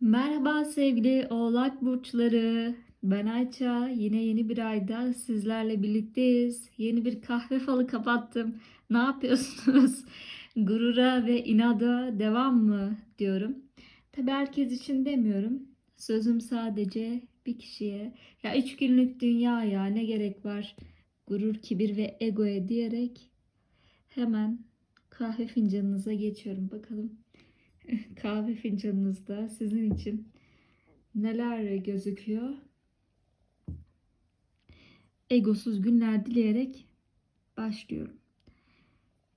Merhaba sevgili Oğlak burçları. Ben Ayça. Yine yeni bir ayda sizlerle birlikteyiz. Yeni bir kahve falı kapattım. Ne yapıyorsunuz? Gurura ve inada devam mı diyorum. Tabii herkes için demiyorum. Sözüm sadece bir kişiye. Ya üç günlük dünya ya ne gerek var? Gurur, kibir ve egoya diyerek hemen kahve fincanınıza geçiyorum. Bakalım kahve fincanınızda sizin için neler gözüküyor? Egosuz günler dileyerek başlıyorum.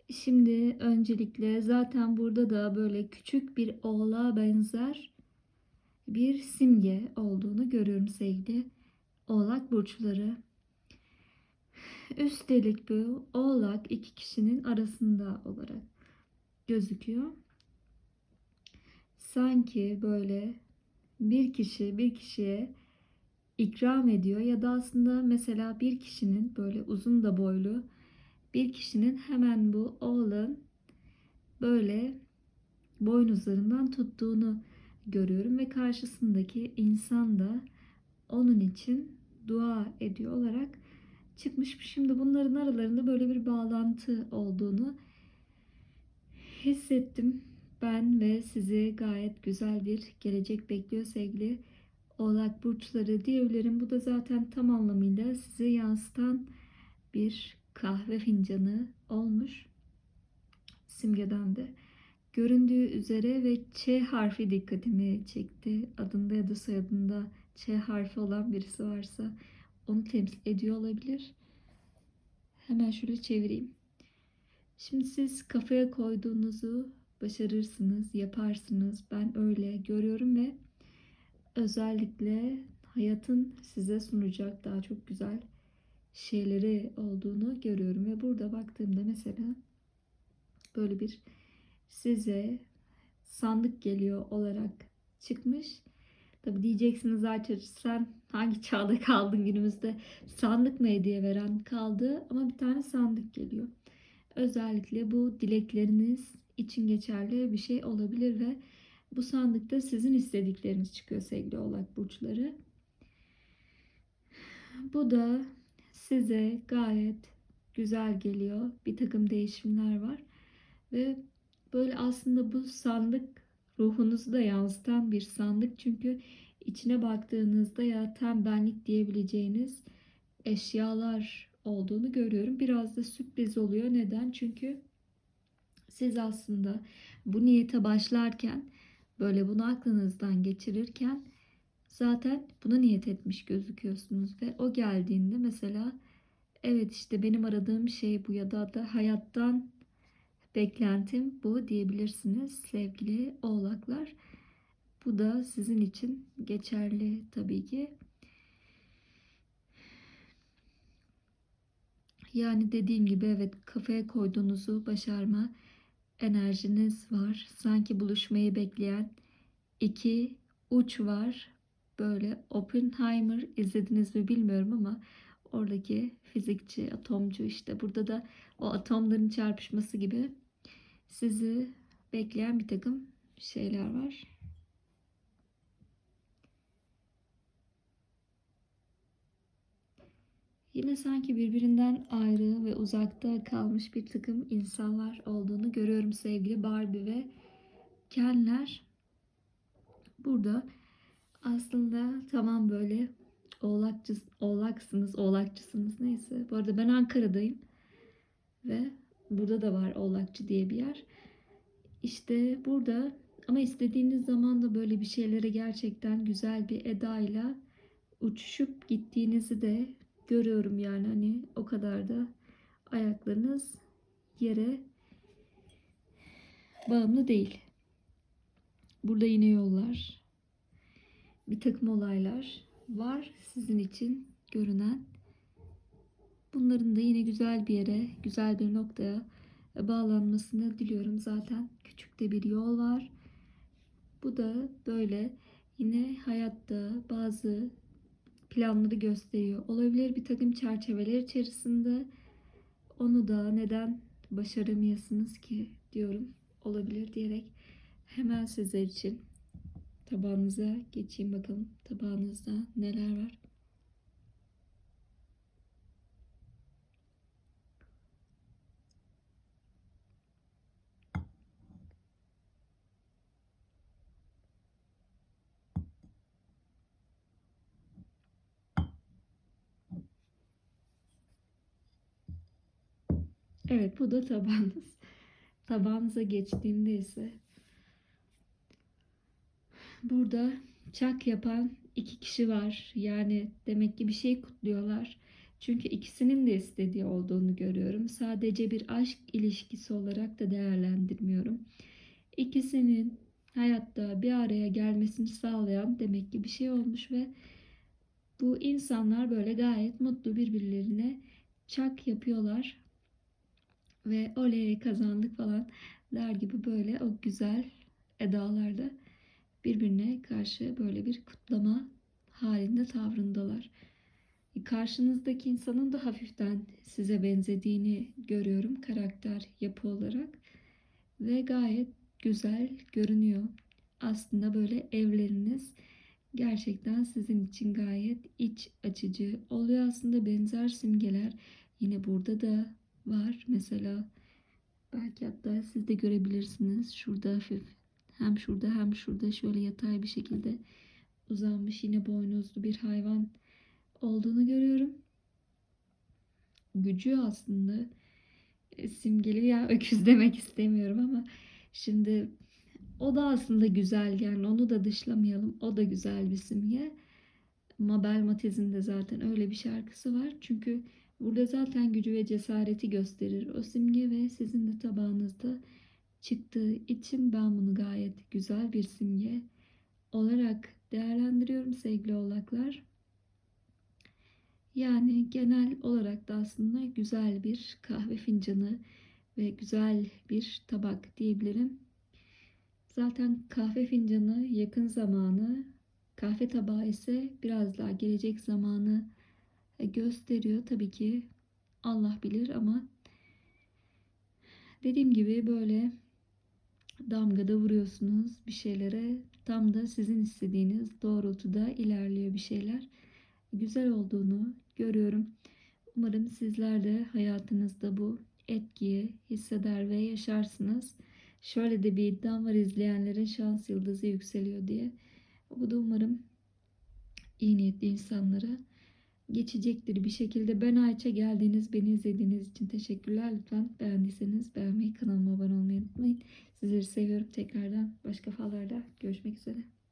Şimdi öncelikle zaten burada da böyle küçük bir oğlağa benzer bir simge olduğunu görüyorum sevgili oğlak burçları. Üstelik bu oğlak iki kişinin arasında olarak gözüküyor sanki böyle bir kişi bir kişiye ikram ediyor ya da aslında mesela bir kişinin böyle uzun da boylu bir kişinin hemen bu oğlun böyle boynuzlarından tuttuğunu görüyorum ve karşısındaki insan da onun için dua ediyor olarak çıkmış. Şimdi bunların aralarında böyle bir bağlantı olduğunu hissettim. Ben ve sizi gayet güzel bir gelecek bekliyor sevgili Oğlak burçları diyebilirim. Bu da zaten tam anlamıyla sizi yansıtan bir kahve fincanı olmuş. Simgeden de göründüğü üzere ve Ç harfi dikkatimi çekti. Adında ya da soyadında Ç harfi olan birisi varsa onu temsil ediyor olabilir. Hemen şöyle çevireyim. Şimdi siz kafaya koyduğunuzu başarırsınız, yaparsınız. Ben öyle görüyorum ve özellikle hayatın size sunacak daha çok güzel şeyleri olduğunu görüyorum ve burada baktığımda mesela böyle bir size sandık geliyor olarak çıkmış. Tabi diyeceksiniz Ayça sen hangi çağda kaldın günümüzde sandık mı hediye veren kaldı ama bir tane sandık geliyor. Özellikle bu dilekleriniz için geçerli bir şey olabilir ve bu sandıkta sizin istedikleriniz çıkıyor sevgili oğlak burçları. Bu da size gayet güzel geliyor. Bir takım değişimler var. Ve böyle aslında bu sandık ruhunuzu da yansıtan bir sandık. Çünkü içine baktığınızda ya tembellik diyebileceğiniz eşyalar olduğunu görüyorum. Biraz da sürpriz oluyor. Neden? Çünkü siz aslında bu niyete başlarken böyle bunu aklınızdan geçirirken zaten buna niyet etmiş gözüküyorsunuz ve o geldiğinde mesela evet işte benim aradığım şey bu ya da, da hayattan beklentim bu diyebilirsiniz sevgili oğlaklar. Bu da sizin için geçerli tabii ki. Yani dediğim gibi evet kafaya koyduğunuzu başarma enerjiniz var. Sanki buluşmayı bekleyen iki uç var. Böyle Oppenheimer izlediniz mi bilmiyorum ama oradaki fizikçi, atomcu işte burada da o atomların çarpışması gibi sizi bekleyen bir takım şeyler var. Yine sanki birbirinden ayrı ve uzakta kalmış bir takım insanlar olduğunu görüyorum sevgili Barbie ve Kenler. Burada aslında tamam böyle oğlakçı, oğlaksınız, oğlakçısınız neyse. Bu arada ben Ankara'dayım ve burada da var oğlakçı diye bir yer. İşte burada ama istediğiniz zaman da böyle bir şeylere gerçekten güzel bir edayla uçuşup gittiğinizi de görüyorum yani hani o kadar da ayaklarınız yere bağımlı değil. Burada yine yollar, bir takım olaylar var sizin için görünen. Bunların da yine güzel bir yere, güzel bir noktaya bağlanmasını diliyorum. Zaten küçük de bir yol var. Bu da böyle yine hayatta bazı planları gösteriyor. Olabilir bir takım çerçeveler içerisinde onu da neden başaramayasınız ki diyorum. Olabilir diyerek hemen sizler için tabağınıza geçeyim bakalım. Tabağınızda neler var? Evet bu da tabağınız. Tabağınıza geçtiğimde ise burada çak yapan iki kişi var. Yani demek ki bir şey kutluyorlar. Çünkü ikisinin de istediği olduğunu görüyorum. Sadece bir aşk ilişkisi olarak da değerlendirmiyorum. İkisinin hayatta bir araya gelmesini sağlayan demek ki bir şey olmuş ve bu insanlar böyle gayet mutlu birbirlerine çak yapıyorlar ve oley kazandık falan der gibi böyle o güzel edalarda birbirine karşı böyle bir kutlama halinde tavrındalar. Karşınızdaki insanın da hafiften size benzediğini görüyorum karakter yapı olarak ve gayet güzel görünüyor. Aslında böyle evleriniz gerçekten sizin için gayet iç açıcı oluyor. Aslında benzer simgeler yine burada da var. Mesela belki hatta siz de görebilirsiniz. Şurada hafif hem şurada hem şurada şöyle yatay bir şekilde uzanmış yine boynuzlu bir hayvan olduğunu görüyorum. Gücü aslında e, simgeli ya öküz demek istemiyorum ama şimdi o da aslında güzel yani onu da dışlamayalım. O da güzel bir simge. Mabel Matiz'in de zaten öyle bir şarkısı var. Çünkü burada zaten gücü ve cesareti gösterir o simge ve sizin de tabağınızda çıktığı için ben bunu gayet güzel bir simge olarak değerlendiriyorum sevgili oğlaklar. Yani genel olarak da aslında güzel bir kahve fincanı ve güzel bir tabak diyebilirim. Zaten kahve fincanı yakın zamanı, kahve tabağı ise biraz daha gelecek zamanı gösteriyor. Tabii ki Allah bilir ama dediğim gibi böyle damgada vuruyorsunuz bir şeylere. Tam da sizin istediğiniz doğrultuda ilerliyor bir şeyler. Güzel olduğunu görüyorum. Umarım sizler de hayatınızda bu etkiyi hisseder ve yaşarsınız. Şöyle de bir iddiam var izleyenlerin şans yıldızı yükseliyor diye. Bu da umarım iyi niyetli insanlara geçecektir bir şekilde. Ben Ayça geldiğiniz, beni izlediğiniz için teşekkürler. Lütfen beğendiyseniz beğenmeyi, kanalıma abone olmayı unutmayın. Sizleri seviyorum tekrardan. Başka fallarda görüşmek üzere.